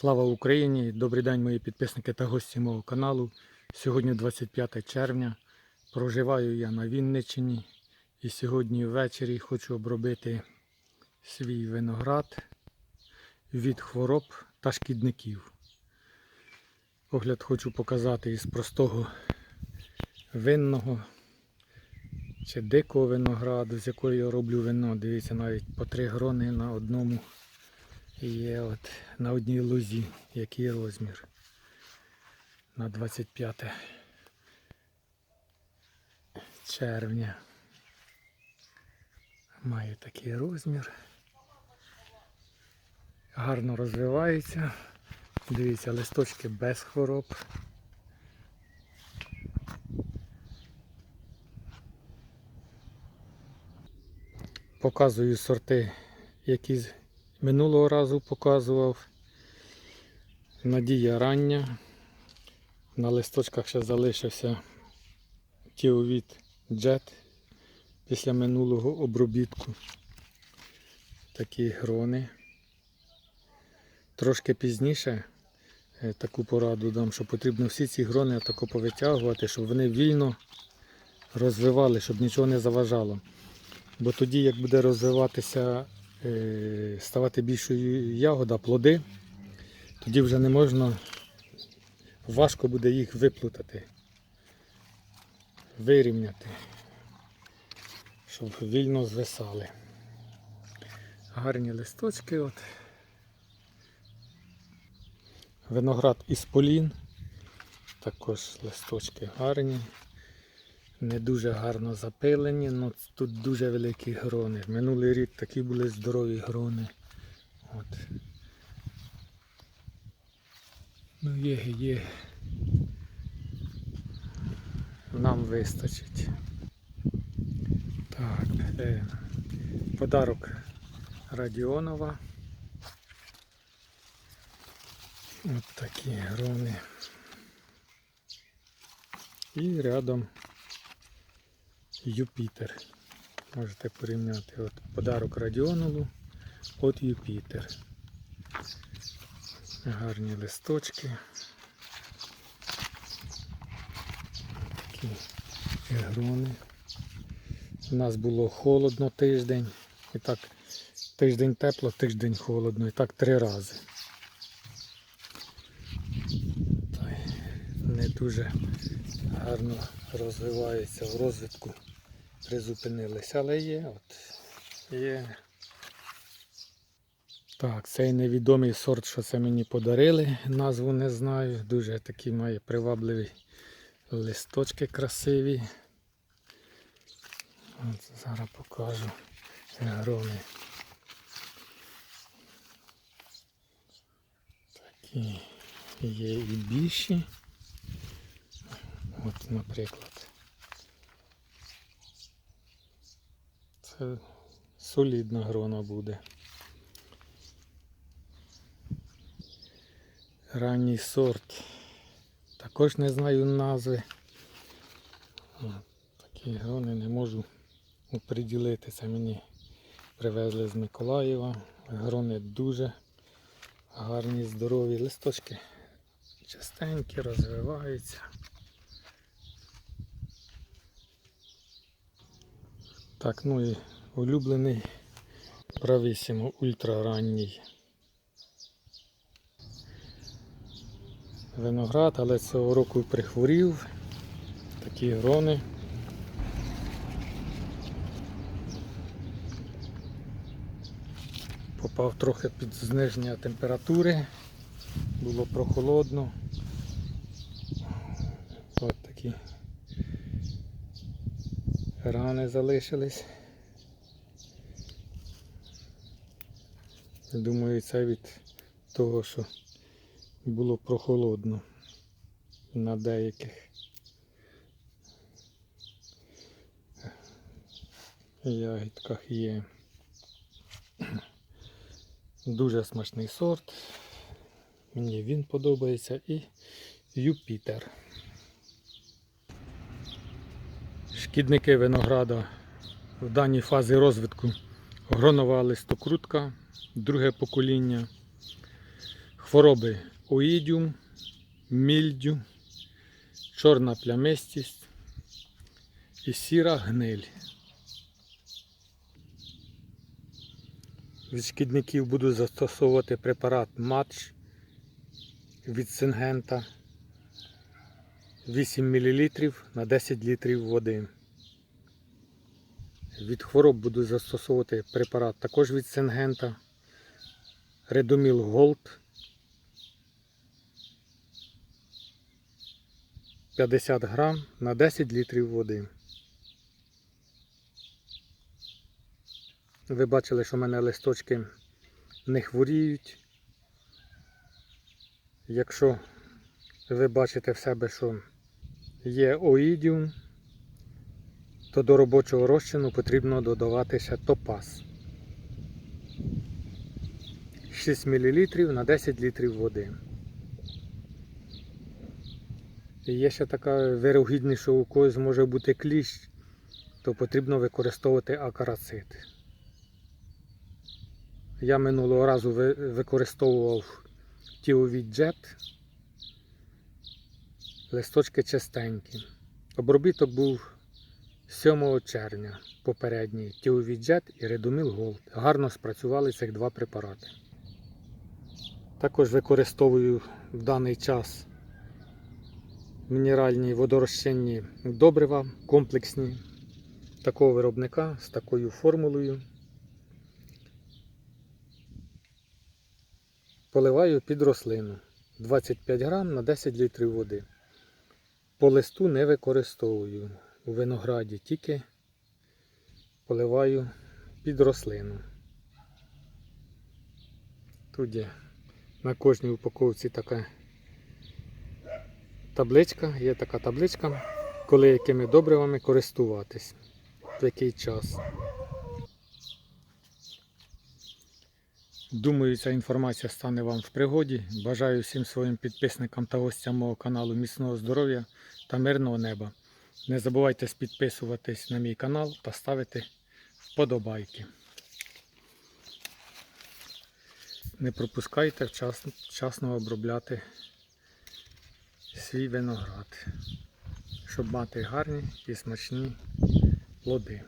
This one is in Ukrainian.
Слава Україні! Добрий день, мої підписники та гості мого каналу. Сьогодні 25 червня. Проживаю я на Вінниччині і сьогодні ввечері хочу обробити свій виноград від хвороб та шкідників. Огляд хочу показати із простого винного чи дикого винограду, з якої я роблю вино. Дивіться, навіть по три грони на одному є от на одній лузі, який розмір. На 25 червня. Має такий розмір. Гарно розвивається. Дивіться, листочки без хвороб. Показую сорти, які минулого разу показував. Надія рання. На листочках ще залишився тіовіт джет після минулого обробітку. Такі грони. Трошки пізніше е, таку пораду дам, що потрібно всі ці грони тако повитягувати, щоб вони вільно розвивали, щоб нічого не заважало. Бо тоді, як буде розвиватися, е, ставати більшою ягода, плоди, тоді вже не можна, важко буде їх виплутати, вирівняти, щоб вільно звисали. Гарні листочки. От. Виноград із полін. Також листочки гарні. Не дуже гарно запилені, але тут дуже великі грони. Минулий рік такі були здорові грони. От. Ну є, є. Нам вистачить. Так, е, подарок Радіонова. От такі грони. І рядом Юпітер. Можете порівняти от подарок Радіонову от Юпітер. Гарні листочки. Такі грони. У нас було холодно тиждень. І так тиждень тепло, тиждень холодно. І так три рази. Не дуже гарно розвивається в розвитку. Призупинилися, але є. От, є. Так, цей невідомий сорт, що це мені подарили, назву не знаю. Дуже такий має привабливі листочки красиві. От зараз покажу грони. Такі є і більші. От, наприклад. Це солідна грона буде. Ранній сорт. Також не знаю назви. Такі грони не можу оприділити. Це мені привезли з Миколаєва. Грони дуже гарні, здорові листочки. Частенькі розвиваються. Так, ну і улюблений правісімо ультраранній. Виноград, але цього року прихворів. Такі грони. Попав трохи під зниження температури, було прохолодно. Ось такі рани залишились. Думаю, це від того, що було прохолодно на деяких. Ягідках є. Дуже смачний сорт. Мені він подобається і Юпітер. Шкідники винограда в даній фазі розвитку гронова листокрутка, друге покоління, хвороби оїдіум, мільдю, чорна плямистість і сіра гниль. Від шкідників буду застосовувати препарат матч від сингента 8 мл на 10 літрів води. Від хвороб буду застосовувати препарат також від сингента Редоміл Голд 50 грам на 10 літрів води. Ви бачили, що в мене листочки не хворіють. Якщо ви бачите в себе, що є оїдіум, то до робочого розчину потрібно додавати ще топаз. 6 мл на 10 літрів води. І є ще така вирогідність, що у когось може бути кліщ, то потрібно використовувати акарацит. Я минулого разу використовував тіовід джет. Листочки чистенькі. Обробіток був 7 червня попередній Тіовіджет і редоміл голд. Гарно спрацювали цих два препарати. Також використовую в даний час мінеральні водорозчинні добрива комплексні такого виробника з такою формулою. Поливаю під рослину 25 грам на 10 літрів води. По листу не використовую у винограді, тільки поливаю під рослину. Тут є на кожній упаковці така табличка, є така табличка, коли якими добривами користуватись, в який час. Думаю, ця інформація стане вам в пригоді. Бажаю всім своїм підписникам та гостям мого каналу міцного здоров'я та мирного неба. Не забувайте підписуватись на мій канал та ставити вподобайки. Не пропускайте вчасно, обробляти свій виноград, щоб мати гарні і смачні плоди.